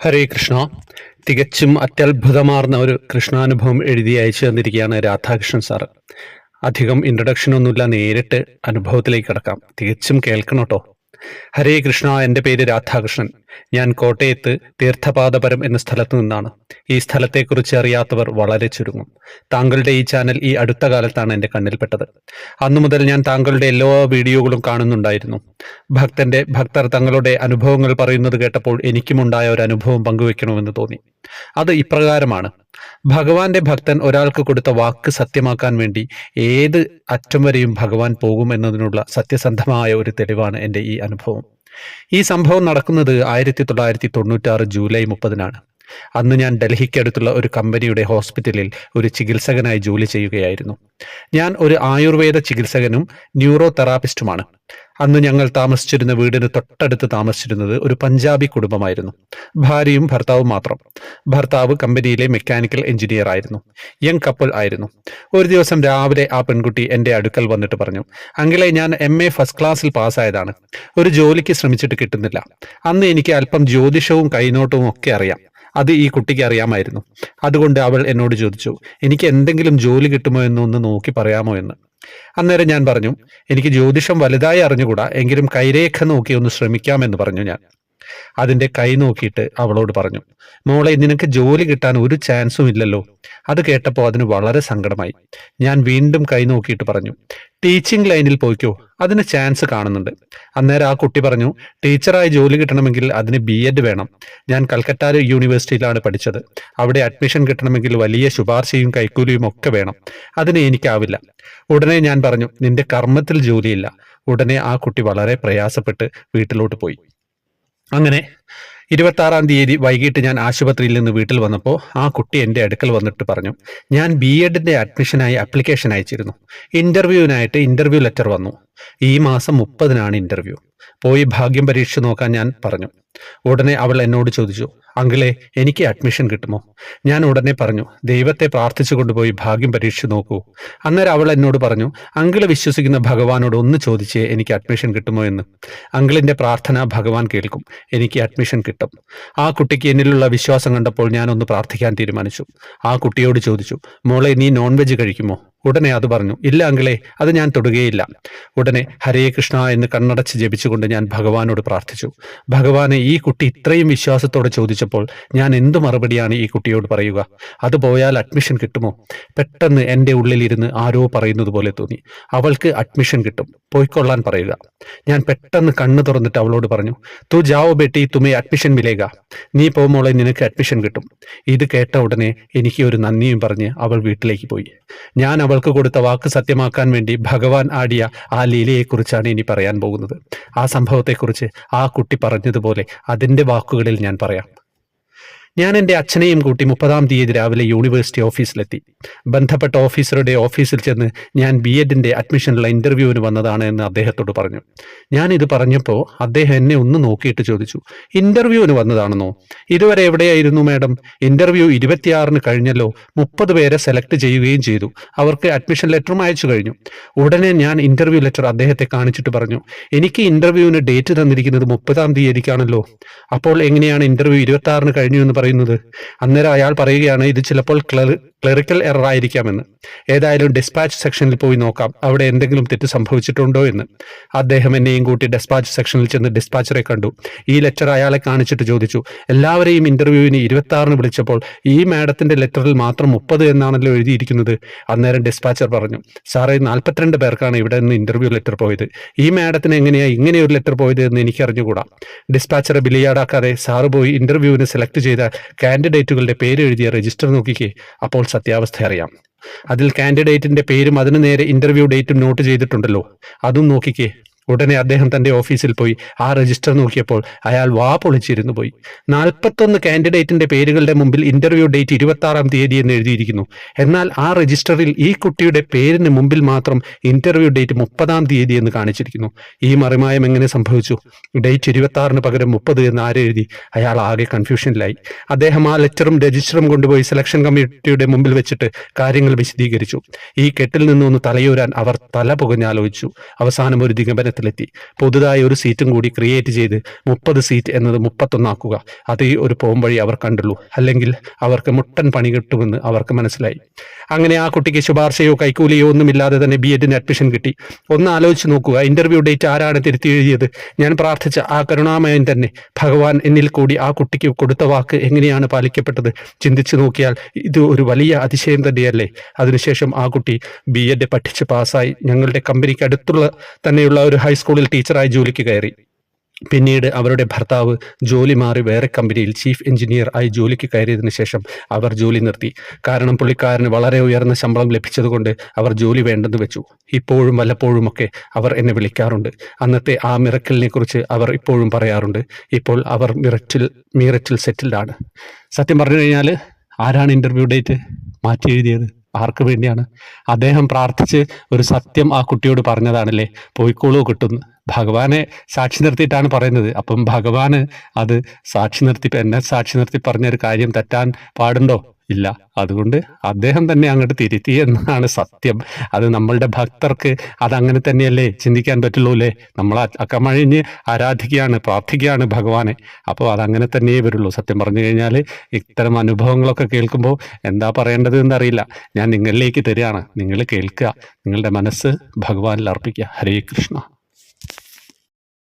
ഹരേ കൃഷ്ണ. തികച്ചും അത്യത്ഭുതമാർന്ന ഒരു കൃഷ്ണാനുഭവം എഴുതി അയച്ചു തന്നിരിക്കുകയാണ് രാധാകൃഷ്ണൻ സാറ്. അധികം ഇൻട്രൊഡക്ഷൻ ഒന്നുമില്ല നേരിട്ട് അനുഭവത്തിലേക്ക് കിടക്കാം. തികച്ചും കേൾക്കണം കേട്ടോ. ഹരേ കൃഷ്ണ എന്റെ പേര് രാധാകൃഷ്ണൻ. ഞാൻ കോട്ടയത്ത് തീർത്ഥപാദപരം എന്ന സ്ഥലത്ത് നിന്നാണ്. ഈ സ്ഥലത്തെക്കുറിച്ച് അറിയാത്തവർ വളരെ ചുരുങ്ങും. താങ്കളുടെ ഈ ചാനൽ ഈ അടുത്ത കാലത്താണ് എന്റെ കണ്ണിൽപ്പെട്ടത്. അന്നു മുതൽ ഞാൻ താങ്കളുടെ എല്ലാ വീഡിയോകളും കാണുന്നുണ്ടായിരുന്നു. ഭക്തന്റെ ഭക്തർ തങ്ങളുടെ അനുഭവങ്ങൾ പറയുന്നത് കേട്ടപ്പോൾ എനിക്കുമുണ്ടായ ഒരു അനുഭവം പങ്കുവെക്കണമെന്ന് തോന്നി. അത് ഇപ്രകാരമാണ്. ഭഗവാന്റെ ഭക്തൻ ഒരാൾക്ക് കൊടുത്ത വാക്ക് സത്യമാക്കാൻ വേണ്ടി ഏത് അറ്റം വരെയും ഭഗവാൻ പോകും എന്നതിനുള്ള സത്യസന്ധമായ ഒരു തെളിവാണ് എന്റെ ഈ അനുഭവം. ഈ സംഭവം നടക്കുന്നത് ആയിരത്തി തൊള്ളായിരത്തി തൊണ്ണൂറ്റാറ് ജൂലൈ മുപ്പതിനാണ്. അന്ന് ഞാൻ ഡൽഹിക്കടുത്തുള്ള ഒരു കമ്പനിയുടെ ഹോസ്പിറ്റലിൽ ഒരു ചികിത്സകനായി ജോലി ചെയ്യുകയായിരുന്നു. ഞാൻ ഒരു ആയുർവേദ ചികിത്സകനും ന്യൂറോ തെറാപ്പിസ്റ്റുമാണ് അന്ന് ഞങ്ങൾ താമസിച്ചിരുന്ന വീടിന് തൊട്ടടുത്ത് താമസിച്ചിരുന്നത് ഒരു പഞ്ചാബി കുടുംബമായിരുന്നു. ഭാര്യയും ഭർത്താവും മാത്രം. ഭർത്താവ് കമ്പനിയിലെ മെക്കാനിക്കൽ എഞ്ചിനീയർ ആയിരുന്നു. യങ് കപ്പിൾ ആയിരുന്നു. ഒരു ദിവസം രാവിലെ ആ പെൺകുട്ടി എന്റെ അടുക്കൽ വന്നിട്ട് പറഞ്ഞു അങ്കിളെ ഞാൻ എം എ ഫസ്റ്റ് ക്ലാസ്സിൽ പാസ്സായതാണ്. ഒരു ജോലിക്ക് ശ്രമിച്ചിട്ട് കിട്ടുന്നില്ല. അന്ന് എനിക്ക് അല്പം ജ്യോതിഷവും കൈനോട്ടവും ഒക്കെ അറിയാം. അത് ഈ കുട്ടിക്ക് അറിയാമായിരുന്നു. അതുകൊണ്ട് അവൾ എന്നോട് ചോദിച്ചു എനിക്ക് എന്തെങ്കിലും ജോലി കിട്ടുമോ എന്ന് ഒന്ന് നോക്കി പറയാമോ എന്ന്? അന്നേരം ഞാൻ പറഞ്ഞു എനിക്ക് ജ്യോതിഷം വലുതായി അറിഞ്ഞുകൂടാ എങ്കിലും കൈരേഖ നോക്കി ഒന്ന് ശ്രമിക്കാമെന്ന് പറഞ്ഞു ഞാൻ. അതിന്റെ കൈ നോക്കിയിട്ട് അവളോട് പറഞ്ഞു മോളെ നിനക്ക് ജോലി കിട്ടാൻ ഒരു ചാൻസും ഇല്ലല്ലോ. അത് കേട്ടപ്പോൾ അതിന് വളരെ സങ്കടമായി. ഞാൻ വീണ്ടും കൈ നോക്കിയിട്ട് പറഞ്ഞു ടീച്ചിങ് ലൈനിൽ പോയിക്കോ. അതിന് ചാൻസ് കാണുന്നുണ്ട്. അന്നേരം ആ കുട്ടി പറഞ്ഞു ടീച്ചറായി ജോലി കിട്ടണമെങ്കിൽ അതിന് ബി എഡ് വേണം. ഞാൻ കൽക്കട്ട യൂണിവേഴ്സിറ്റിയിലാണ് പഠിച്ചത്. അവിടെ അഡ്മിഷൻ കിട്ടണമെങ്കിൽ വലിയ ശുപാർശയും കൈക്കൂലിയും ഒക്കെ വേണം. അതിന് എനിക്കാവില്ല. ഉടനെ ഞാൻ പറഞ്ഞു നിന്റെ കർമ്മത്തിൽ ജോലിയില്ല. ഉടനെ ആ കുട്ടി വളരെ പ്രയാസപ്പെട്ട് വീട്ടിലോട്ട് പോയി. അങ്ങനെ ഇരുപത്തി ആറാം തീയതി വൈകിട്ട് ഞാൻ ആശുപത്രിയിൽ നിന്ന് വീട്ടിൽ വന്നപ്പോൾ ആ കുട്ടി എന്റെ അടുക്കൽ വന്നിട്ട് പറഞ്ഞു ഞാൻ ബി എഡിന്റെ അഡ്മിഷനായി അപ്ലിക്കേഷൻ അയച്ചിരുന്നു. ഇന്റർവ്യൂവിനായിട്ട് ഇന്റർവ്യൂ ലെറ്റർ വന്നു. ഈ മാസം മുപ്പതിനാണ് ഇന്റർവ്യൂ. പോയി ഭാഗ്യം പരീക്ഷ നോക്കാൻ ഞാൻ പറഞ്ഞു. ഉടനെ അവൾ എന്നോട് ചോദിച്ചു അങ്കിളെ എനിക്ക് അഡ്മിഷൻ കിട്ടുമോ? ഞാൻ ഉടനെ പറഞ്ഞു ദൈവത്തെ പ്രാർത്ഥിച്ചു കൊണ്ടുപോയി ഭാഗ്യം പരീക്ഷിച്ചു നോക്കൂ. അന്നേരം അവൾ എന്നോട് പറഞ്ഞു അങ്കിൾ വിശ്വസിക്കുന്ന ഭഗവാനോട് ഒന്ന് ചോദിച്ചേ എനിക്ക് അഡ്മിഷൻ കിട്ടുമോ എന്ന്. അങ്കിളിന്റെ പ്രാർത്ഥന ഭഗവാൻ കേൾക്കും എനിക്ക് അഡ്മിഷൻ കിട്ടും. ആ കുട്ടിക്ക് എന്നിലുള്ള വിശ്വാസം കണ്ടപ്പോൾ ഞാൻ ഒന്ന് പ്രാർത്ഥിക്കാൻ തീരുമാനിച്ചു. ആ കുട്ടിയോട് ചോദിച്ചു മോളെ നീ നോൺ വെജ് കഴിക്കുമോ? ഉടനെ അത് പറഞ്ഞു ഇല്ല അങ്കിളെ അത് ഞാൻ തൊടുകയില്ല. ഉടനെ ഹരേ കൃഷ്ണ എന്ന് കണ്ണടച്ച് ജപിച്ചുകൊണ്ട് ഞാൻ ഭഗവാനോട് പ്രാർത്ഥിച്ചു. ഭഗവാനെ ഈ കുട്ടി ഇത്രയും വിശ്വാസത്തോടെ ചോദിച്ചപ്പോൾ ഞാൻ എന്തു മറുപടിയാണ് ഈ കുട്ടിയോട് പറയുക? അത് പോയാൽ അഡ്മിഷൻ കിട്ടുമോ? പെട്ടെന്ന് എന്റെ ഉള്ളിലിരുന്ന് ആരോ പറയുന്നത് പോലെ തോന്നി. അവൾക്ക് അഡ്മിഷൻ കിട്ടും. പോയിക്കൊള്ളാൻ പറയുക. ഞാൻ പെട്ടെന്ന് കണ്ണു തുറന്നിട്ട് അവളോട് പറഞ്ഞു തു ജാവോ ബേട്ടി തുമേ അഡ്മിഷൻ മിലേക നീ പോകുമ്പോളെ നിനക്ക് അഡ്മിഷൻ കിട്ടും. ഇത് കേട്ട ഉടനെ എനിക്ക് ഒരു നന്ദിയും പറഞ്ഞ് അവൾ വീട്ടിലേക്ക് പോയി. ഞാൻ അവൾക്ക് കൊടുത്ത വാക്ക് സത്യമാക്കാൻ വേണ്ടി ഭഗവാൻ ആടിയ ആ ലീലയെക്കുറിച്ചാണ് ഇനി പറയാൻ പോകുന്നത്. ആ സംഭവത്തെക്കുറിച്ച് ആ കുട്ടി പറഞ്ഞതുപോലെ അതിന്റെ വാക്കുകളിൽ ഞാൻ പറയാം. ഞാൻ എന്റെ അച്ഛനെയും കൂട്ടി മുപ്പതാം തീയതി രാവിലെ യൂണിവേഴ്സിറ്റി ഓഫീസിലെത്തി. ബന്ധപ്പെട്ട ഓഫീസറുടെ ഓഫീസിൽ ചെന്ന് ഞാൻ ബി എഡിന്റെ അഡ്മിഷനുള്ള ഇന്റർവ്യൂവിന് വന്നതാണ് എന്ന് അദ്ദേഹത്തോട് പറഞ്ഞു. ഞാൻ ഇത് പറഞ്ഞപ്പോൾ അദ്ദേഹം എന്നെ ഒന്ന് നോക്കിയിട്ട് ചോദിച്ചു ഇന്റർവ്യൂവിന് വന്നതാണെന്നോ? ഇതുവരെ എവിടെയായിരുന്നു മാഡം? ഇന്റർവ്യൂ ഇരുപത്തിയാറിന് കഴിഞ്ഞല്ലോ മുപ്പത് പേരെ സെലക്ട് ചെയ്യുകയും ചെയ്തു. അവർക്ക് അഡ്മിഷൻ ലെറ്ററും അയച്ചു കഴിഞ്ഞു. ഉടനെ ഞാൻ ഇന്റർവ്യൂ ലെറ്റർ അദ്ദേഹത്തെ കാണിച്ചിട്ട് പറഞ്ഞു എനിക്ക് ഇന്റർവ്യൂവിന് ഡേറ്റ് തന്നിരിക്കുന്നത് മുപ്പതാം തീയതിക്കാണല്ലോ. അപ്പോൾ എങ്ങനെയാണ് ഇന്റർവ്യൂ ഇരുപത്തി ആറിന് കഴിഞ്ഞു എന്ന് പറയുന്നത്? അന്നേരം അയാൾ പറയുകയാണ് ഇത് ചിലപ്പോൾ ക്ലറിക്കൽ എറർ ആയിരിക്കാമെന്ന്. ഏതായാലും ഡിസ്പാച്ച് സെക്ഷനിൽ പോയി നോക്കാം. അവിടെ എന്തെങ്കിലും തെറ്റ് സംഭവിച്ചിട്ടുണ്ടോ എന്ന്. അദ്ദേഹം എന്നെയും കൂട്ടി ഡിസ്പാച്ച് സെക്ഷനിൽ ചെന്ന് ഡിസ്പാച്ചറെ കണ്ടു. ഈ ലെറ്റർ അയാളെ കാണിച്ചിട്ട് ചോദിച്ചു എല്ലാവരെയും ഇന്റർവ്യൂവിന് ഇരുപത്തി ആറിന് വിളിച്ചപ്പോൾ ഈ മാഡത്തിന്റെ ലെറ്ററിൽ മാത്രം മുപ്പത് എന്നാണല്ലോ എഴുതിയിരിക്കുന്നത്? അന്നേരം ഡിസ്പാച്ചർ പറഞ്ഞു സാറേ നാൽപ്പത്തിരണ്ട് പേർക്കാണ് ഇവിടെ നിന്ന് ഇന്റർവ്യൂ ലെറ്റർ പോയത്. ഈ മാഡത്തിന് എങ്ങനെയാണ് ഇങ്ങനെ ഒരു ലെറ്റർ പോയത് എന്ന് എനിക്ക് അറിഞ്ഞുകൂടാ ഡിസ്പാച്ചറെ ബിലിയാടാക്കാതെ സാറ് പോയി ഇന്റർവ്യൂവിന് സെലക്ട് ചെയ്ത കാൻഡിഡേറ്റുകളുടെ പേര് എഴുതിയ രജിസ്റ്റർ നോക്കിക്കേ. അപ്പോൾ സത്യാവസ്ഥ അറിയാം. അതിൽ കാൻഡിഡേറ്റിന്റെ പേരും അതിനു നേരെ ഇന്റർവ്യൂ ഡേറ്റും നോട്ട് ചെയ്തിട്ടുണ്ടല്ലോ. അതും നോക്കിക്കേ. ഉടനെ അദ്ദേഹം തന്റെ ഓഫീസിൽ പോയി. ആ രജിസ്റ്റർ നോക്കിയപ്പോൾ അയാൾ വാ പൊളിച്ചിരുന്നു പോയി. നാൽപ്പത്തൊന്ന് കാൻഡിഡേറ്റിന്റെ പേരുകളുടെ മുമ്പിൽ ഇന്റർവ്യൂ ഡേറ്റ് ഇരുപത്തി ആറാം തീയതി എന്ന് എഴുതിയിരിക്കുന്നു. എന്നാൽ ആ രജിസ്റ്ററിൽ ഈ കുട്ടിയുടെ പേരിന് മുമ്പിൽ മാത്രം ഇന്റർവ്യൂ ഡേറ്റ് മുപ്പതാം തീയതി എന്ന് കാണിച്ചിരിക്കുന്നു. ഈ മറിമായം എങ്ങനെ സംഭവിച്ചു? ഡേറ്റ് ഇരുപത്തി ആറിന് പകരം മുപ്പത് എന്ന് ആരെഴുതി അയാൾ ആകെ കൺഫ്യൂഷനിലായി അദ്ദേഹം ആ ലെറ്ററും രജിസ്റ്ററും കൊണ്ടുപോയി സെലക്ഷൻ കമ്മിറ്റിയുടെ മുമ്പിൽ വെച്ചിട്ട് കാര്യങ്ങൾ വിശദീകരിച്ചു. ഈ കെട്ടിൽ നിന്നൊന്ന് തലയൂരാൻ അവർ തല പുകഞ്ഞാലോചിച്ചു. അവസാനം ഒരു നിഗമനത്തിൽ തരത്തിലെത്തി പുതുതായി ഒരു സീറ്റും കൂടി ക്രിയേറ്റ് ചെയ്ത് മുപ്പത് സീറ്റ് എന്നത് മുപ്പത്തൊന്നാക്കുക. അതേ ഒരു പോകും വഴി അവർ കണ്ടുള്ളൂ. അല്ലെങ്കിൽ അവർക്ക് മുട്ടൻ പണി കിട്ടുമെന്ന് അവർക്ക് മനസ്സിലായി. അങ്ങനെ ആ കുട്ടിക്ക് ശുപാർശയോ കൈക്കൂലിയോ ഒന്നുമില്ലാതെ തന്നെ ബി എഡിന് അഡ്മിഷൻ കിട്ടി. ഒന്ന് ആലോചിച്ച് നോക്കുക ഇന്റർവ്യൂ ഡേറ്റ് ആരാണ് തിരുത്തി എഴുതിയത് ഞാൻ പ്രാർത്ഥിച്ച ആ കരുണാമയൻ തന്നെ ഭഗവാൻ എന്നിൽ കൂടി ആ കുട്ടിക്ക് കൊടുത്ത വാക്ക് എങ്ങനെയാണ് പാലിക്കപ്പെട്ടത്? ചിന്തിച്ചു നോക്കിയാൽ ഇത് ഒരു വലിയ അതിശയം തന്നെയല്ലേ? അതിനുശേഷം ആ കുട്ടി ബി എഡ് പഠിച്ച് പാസ്സായി. ഞങ്ങളുടെ കമ്പനിക്ക് അടുത്തുള്ള തന്നെയുള്ള ഒരു ഹൈസ്കൂളിൽ ടീച്ചറായി ജോലിക്ക് കയറി. പിന്നീട് അവരുടെ ഭർത്താവ് ജോലി മാറി വേറെ കമ്പനിയിൽ ചീഫ് എഞ്ചിനീയർ ആയി ജോലിക്ക് കയറിയതിനു ശേഷം അവർ ജോലി നിർത്തി. കാരണം പുള്ളിക്കാരന് വളരെ ഉയർന്ന ശമ്പളം ലഭിച്ചതുകൊണ്ട് അവർ ജോലി വേണ്ടെന്ന് വെച്ചു. ഇപ്പോഴും വല്ലപ്പോഴുമൊക്കെ അവർ എന്നെ വിളിക്കാറുണ്ട്. അന്നത്തെ ആ മിറക്കലിനെ കുറിച്ച് അവർ ഇപ്പോഴും പറയാറുണ്ട്. ഇപ്പോൾ അവർ മിററ്റിൽ മീററ്റിൽ സെറ്റിൽഡ് ആണ് സത്യം പറഞ്ഞു കഴിഞ്ഞാൽ ആരാണ് ഇന്റർവ്യൂ ഡേറ്റ് മാറ്റി എഴുതിയത്? ആർക്ക് വേണ്ടിയാണ്? അദ്ദേഹം പ്രാർത്ഥിച്ച് ഒരു സത്യം ആ കുട്ടിയോട് പറഞ്ഞതാണല്ലേ? പോയിക്കോളൂ കിട്ടുന്നു ഭഗവാനെ സാക്ഷി നിർത്തിയിട്ടാണ് പറയുന്നത്. അപ്പം ഭഗവാന് അത് സാക്ഷി നിർത്തി എന്നെ സാക്ഷി നിർത്തി പറഞ്ഞൊരു കാര്യം തെറ്റാൻ പാടുണ്ടോ? ഇല്ല. അതുകൊണ്ട് അദ്ദേഹം തന്നെ അങ്ങോട്ട് തിരുത്തി എന്നാണ് സത്യം. അത് നമ്മളുടെ ഭക്തർക്ക് അതങ്ങനെ തന്നെയല്ലേ ചിന്തിക്കാൻ പറ്റുള്ളൂ അല്ലേ നമ്മൾ അക്കമഴിഞ്ഞ് ആരാധിക്കുകയാണ് പ്രാർത്ഥിക്കുകയാണ് ഭഗവാനെ. അപ്പോൾ അതങ്ങനെ തന്നെയേ വരുള്ളൂ. സത്യം പറഞ്ഞു കഴിഞ്ഞാൽ ഇത്തരം അനുഭവങ്ങളൊക്കെ കേൾക്കുമ്പോൾ എന്താ പറയേണ്ടത് എന്നറിയില്ല. ഞാൻ നിങ്ങളിലേക്ക് തരികയാണ്. നിങ്ങൾ കേൾക്കുക. നിങ്ങളുടെ മനസ്സ് ഭഗവാനിൽ അർപ്പിക്കുക. ഹരേ കൃഷ്ണ.